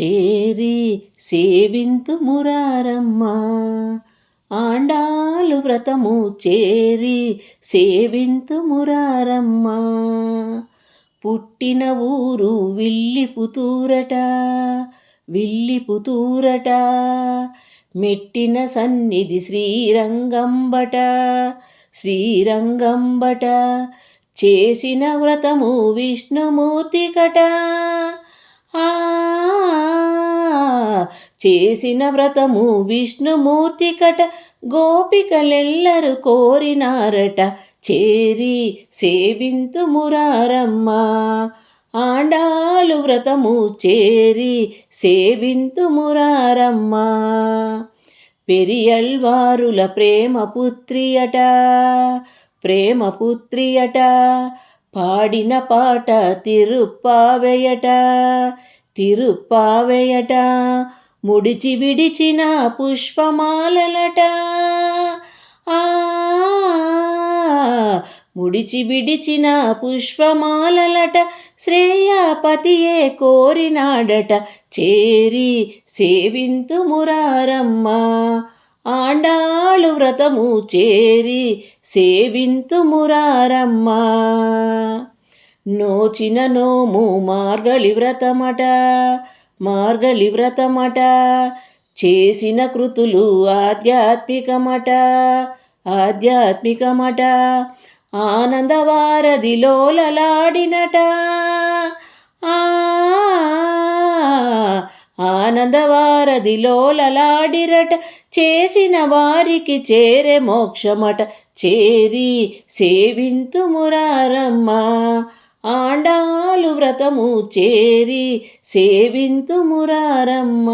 చేరి సేవింతు మురారమ్మ. ఆండాలు వ్రతము చేరి సేవింతు మురారమ్మ. పుట్టిన ఊరు విల్లి పుతూరట విల్లి పుతూరట మెట్టిన సన్నిధి శ్రీరంగంబట శ్రీరంగంబట. చేసిన వ్రతము విష్ణుమూర్తి కట ఆ చేసిన వ్రతము విష్ణుమూర్తి కట గోపికలెల్లరు కోరినారట. చేరి సేవింతు మురారమ్మ ఆండాలు వ్రతము చేరి సేవింతు మురారమ్మ పెరియల్వారుల ప్రేమ ప్రేమపుత్రియట ప్రేమ పాడిన పాట తిరుప్పావేయట. తిరుప్పావేయట. ముడిచి విడిచిన పుష్పమాలలట. ఆ ముడిచి విడిచిన పుష్పమాలలట శ్రేయాపతియే కోరినాడట. చేరి సేవింతు మురారమ్మ. ఆండాళు వ్రతము చేరి సేవింతు మురారమ్మ. నోచిన నోము మార్గళి వ్రతమట. మార్గలివ్రతమట చేసిన కృతులు ఆధ్యాత్మికమట ఆధ్యాత్మికమట ఆనందవారధిలో లలాడినట ఆనందవారధిలో లలాడిరట చేసిన వారికి చేరే మోక్షమట చేరి సేవింతు మురారమ్మ ఆండాలు వ్రతము చేరి సేవింతు మురారమ్మ